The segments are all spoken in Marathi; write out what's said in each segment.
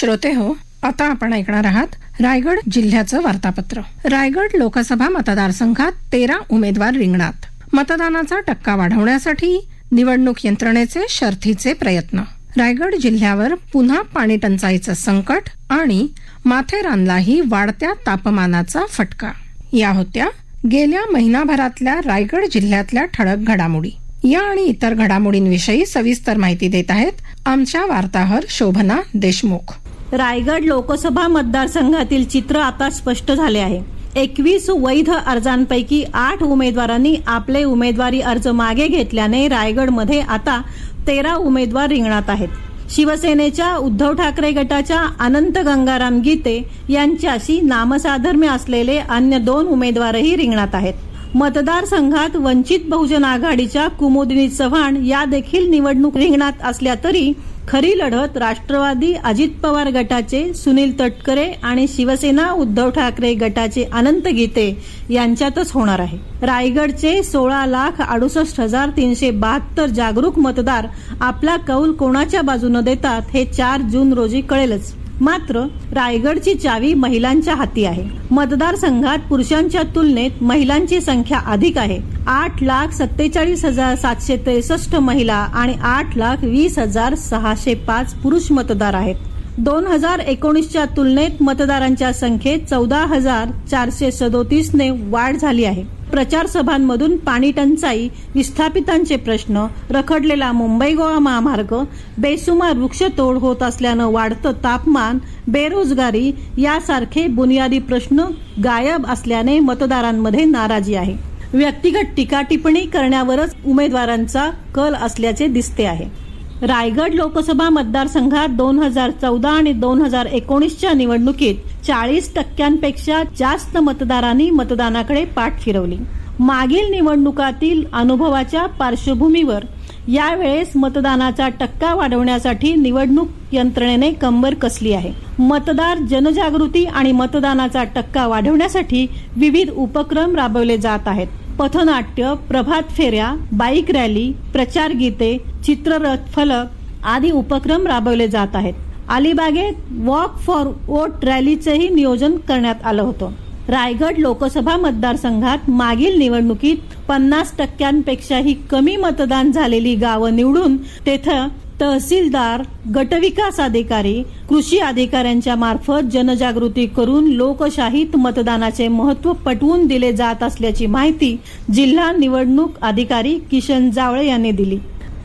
श्रोते हो आता आपण ऐकणार आहात रायगड जिल्ह्याचं वार्तापत्र. रायगड लोकसभा मतदारसंघात तेरा उमेदवार रिंगणात. मतदानाचा टक्का वाढवण्यासाठी निवडणूक यंत्रणेचे शर्थीचे प्रयत्न. रायगड जिल्ह्यावर पुन्हा पाणी टंचाईचं संकट आणि माथेरानलाही वाढत्या तापमानाचा फटका. या होत्या गेल्या महिनाभरातल्या रायगड जिल्ह्यातल्या ठळक घडामोडी. या आणि इतर घडामोडींविषयी सविस्तर माहिती देत आहेत आमच्या वार्ताहर शोभना देशमुख. रायगड लोकसभा मतदारसंघातील चित्र आता स्पष्ट झाले आहे. एकवीस वैध अर्जांपैकी आठ उमेदवारांनी आपले उमेदवारी अर्ज मागे घेतल्याने रायगडमध्ये आता तेरा उमेदवार रिंगणात आहेत. शिवसेनेच्या उद्धव ठाकरे गटाच्या अनंत गंगाराम गीते यांच्याशी नामसाधर्म्य असलेले अन्य दोन उमेदवारही रिंगणात आहेत. मतदारसंघात वंचित बहुजन आघाडीच्या कुमुदिनी चव्हाण या देखील निवडणूक रिंगणात असल्या तरी खरी लढत राष्ट्रवादी अजित पवार गटाचे सुनील तटकरे आणि शिवसेना उद्धव ठाकरे गटाचे अनंत गीते यांच्यातच होणार आहे. रायगडचे सोळा लाख अडुसष्ट हजार तीनशे बहात्तर जागरूक मतदार आपला कौल कोणाच्या बाजूनं देतात हे चार जून रोजी कळेलच. मात्र रायगडची चावी महिलांच्या हाती आहे. मतदारसंघात पुरुषांच्या तुलनेत महिलांची संख्या अधिक आहे. आठ लाख सत्तेचाळीस हजार सातशे त्रेसष्ट महिला आणि आठ लाख वीस हजार सहाशे पाच पुरुष मतदार आहेत. दोन हजार एकोणीसच्या तुलनेत मतदारांच्या संख्येत चौदा हजार चारशे सदोतीसने वाढ झाली आहे. प्रचारसभांमधून पाणीटंचाई पाणी टंचाई विस्थापितांचे प्रश्न रखडलेला मुंबई गोवा महामार्ग बेसुमार वृक्षतोड होत असल्यानं वाढतं तापमान बेरोजगारी यासारखे बुनियादी प्रश्न गायब असल्याने मतदारांमध्ये नाराजी आहे. व्यक्तिगत टीका टिप्पणी करण्यावरच उमेदवारांचा कल असल्याचे दिसते आहे. रायगड लोकसभा मतदारसंघात दोन हजार चौदा आणि दोन हजार एकोणीसच्या निवडणुकीत चाळीस टक्क्यांपेक्षा जास्त मतदारांनी मतदानाकडे पाठ फिरवली. मागील निवडणुकातील अनुभवाच्या पार्श्वभूमीवर यावेळेस मतदानाचा टक्का वाढवण्यासाठी निवडणूक यंत्रणेने कंबर कसली आहे. मतदार जनजागृती आणि मतदानाचा टक्का वाढवण्यासाठी विविध उपक्रम राबवले जात आहेत. पथनाट्य प्रभात फेऱ्या बाईक रॅली प्रचार गीते चित्ररथ फलक आदी उपक्रम राबवले जात आहेत. अलिबागेत वॉक फॉर वोट रॅलीचंही नियोजन करण्यात आलं होतं. रायगड लोकसभा मतदारसंघात मागील निवडणुकीत पन्नास टक्क्यांपेक्षाही कमी मतदान झालेली गावं निवडून तेथं तहसीलदार गटविकास अधिकारी कृषी अधिकाऱ्यांच्या मार्फत जनजागृती करून लोकशाहीत मतदानाचे महत्त्व पटवून दिले जात असल्याची माहिती जिल्हा निवडणूक अधिकारी किशन जावळे यांनी दिली.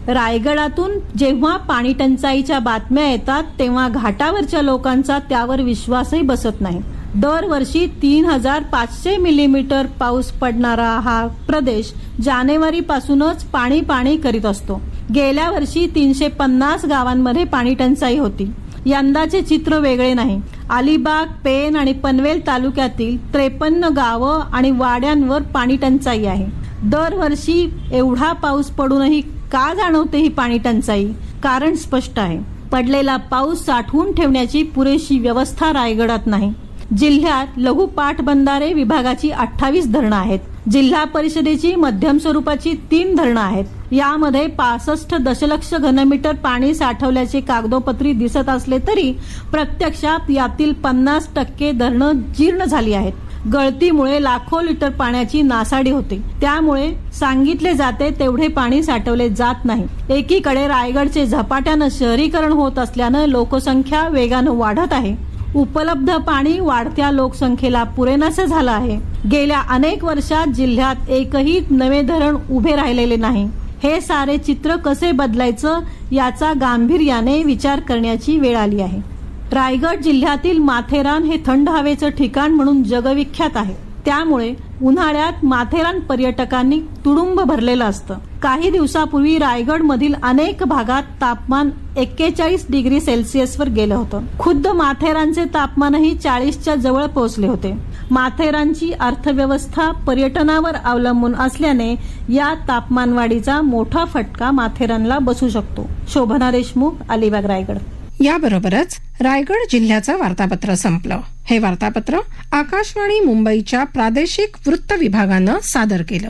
रायगडातून जेव्हा पाणी टंचाईच्या बातम्या येतात तेव्हा घाटावरच्या लोकांचा त्यावर विश्वासही बसत नाही. दरवर्षी तीन हजार पाचशे मिलीमीटर पाऊस पडणारा हा प्रदेश जानेवारी पासूनच पाणी पाणी करीत असतो. गेल्या वर्षी तीनशे पन्नास गावांमध्ये पाणी टंचाई होती. यंदाचे चित्र वेगळे नाही. अलिबाग पेन आणि पनवेल तालुक्यातील त्रेपन्न गावं आणि वाड्यांवर पाणी टंचाई आहे. दरवर्षी एवढा पाऊस पडूनही का जाणवते ही पाणी टंचाई? कारण स्पष्ट आहे. पडलेला पाऊस साठवून ठेवण्याची पुरेशी व्यवस्था रायगडात नाही. जिल्ह्यात लघु पाटबंधारे विभागाची अठ्ठावीस धरणं आहेत. जिल्हा परिषदेची मध्यम स्वरूपाची तीन धरणं आहेत. यामध्ये पासष्ट दशलक्ष घनमीटर पाणी साठवल्याचे कागदोपत्री दिसत असले तरी प्रत्यक्षात यातील पन्नास टक्के धरणं जीर्ण झाली आहेत. गळतीमुळे लाखो लिटर पाण्याची नासाडी होते. त्यामुळे सांगितले जाते तेवढे पाणी साठवले जात नाही. एकीकडे रायगडचे झपाट्यानं शहरीकरण होत असल्यानं लोकसंख्या वेगानं वाढत आहे. उपलब्ध पाणी वाढत्या लोकसंख्येला पुरेनासं झालं आहे. गेल्या अनेक वर्षात जिल्ह्यात एकही नवे धरण उभे राहिलेले नाही. हे सारे चित्र कसे बदलायचं याचा गांभीर्याने विचार करण्याची वेळ आली आहे. रायगड जिल्ह्यातील माथेरान हे थंड हवेचं ठिकाण म्हणून जगविख्यात आहे. त्यामुळे उन्हाळ्यात माथेरान पर्यटकांनी तुडुंब भरलेलं असतं. काही दिवसापूर्वी रायगड मधील अनेक भागात तापमान एक्केचाळीस डिग्री सेल्सिअसवर गेलं होतं. खुद्द माथेरानचे तापमानही चाळीसच्या जवळ पोहोचले होते. माथेरानची अर्थव्यवस्था पर्यटनावर अवलंबून असल्याने या तापमानवाढीचा मोठा फटका माथेरानला बसू शकतो. शोभना देशमुख अलिबाग रायगड. याबरोबरच रायगड जिल्ह्याचं वार्तापत्र संपलं. हे वार्तापत्र आकाशवाणी मुंबईच्या प्रादेशिक वृत्त विभागानं सादर केलं.